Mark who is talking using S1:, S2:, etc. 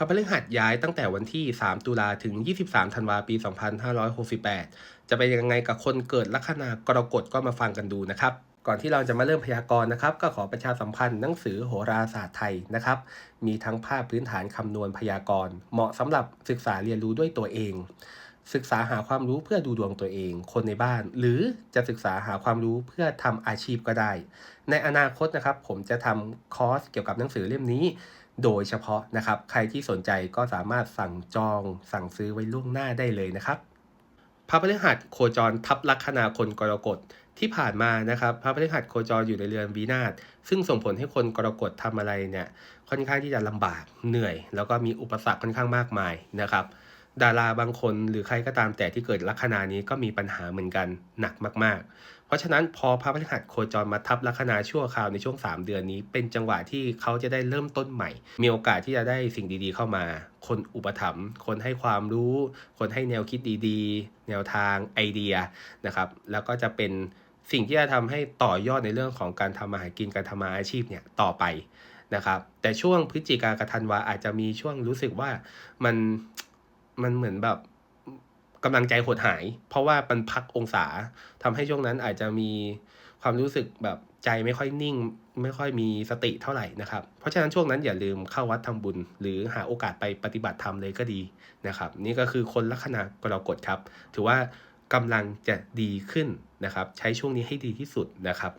S1: พระพฤหัสย้ายตั้งแต่วันที่ 3 ตุลาถึง 23 ธันวาปี 2568 จะเป็นยังไงกับคนเกิดลัคนากรกฎก็มาฟังกันดูนะครับ ก่อนที่เราจะมาเริ่มพยากรณ์นะครับ ก็ขอประชาสัมพันธ์หนังสือโหราศาสตร์ไทยนะครับ มีทั้งภาพพื้นฐานคำนวณพยากรณ์ เหมาะสำหรับศึกษาเรียนรู้ด้วยตัวเอง ศึกษาหาความรู้เพื่อดูดวงตัวเอง คนในบ้าน หรือจะศึกษาหาความรู้เพื่อทำอาชีพก็ได้ ในอนาคตนะครับ ผมจะทำคอร์สเกี่ยวกับหนังสือเล่มนี้ โดยเฉพาะนะครับ ใครที่สนใจก็สามารถสั่งจองสั่งซื้อไว้ล่วงหน้าได้เลยนะครับพระพฤหัสโคจรทับลัคนาคนกรกฎที่ผ่านมานะครับพระพฤหัสโคจรอยู่ในเรือนวินาศซึ่งส่งผลให้คนกรกฎทำอะไรเนี่ยค่อนข้างที่จะลำบากเหนื่อย แล้วก็มีอุปสรรคค่อนข้างมากมายนะครับ ดาราบางคนหรือใครก็ตามแต่ที่เกิดลัคนานี้ก็มีปัญหาเหมือนกันหนักมาก ๆ เพราะฉะนั้นพอพระพฤหัสโคจรมาทับลัคนาชั่วคราวในช่วง 3 เดือนนี้ เป็นจังหวะที่เขาจะได้เริ่มต้นใหม่ มีโอกาสที่จะได้สิ่งดีๆ เข้ามา คนอุปถัมภ์คนให้ความรู้ คนให้แนวคิดดีๆ แนวทางไอเดียนะครับแล้วก็จะเป็นสิ่งที่จะทำให้ต่อยอดในเรื่องของการทำมาหากินการทำมาอาชีพเนี่ยต่อไปนะครับแต่ช่วงพฤศจิกากธันวาอาจจะมีช่วงรู้สึกว่ามัน มันเหมือนแบบกำลังใจหดหาย เพราะว่ามันพักองศาทำให้ช่วงนั้นอาจจะมีความรู้สึกแบบใจไม่ค่อยนิ่ง ไม่ค่อยมีสติเท่าไหร่นะครับ เพราะฉะนั้นช่วงนั้นอย่าลืมเข้าวัดทำบุญ หรือหาโอกาสไปปฏิบัติธรรมเลยก็ดีนะครับ นี่ก็คือคนลัคนากรกฎครับ ถือว่ากำลังจะดีขึ้นนะครับ ใช้ช่วงนี้ให้ดีที่สุดนะครับ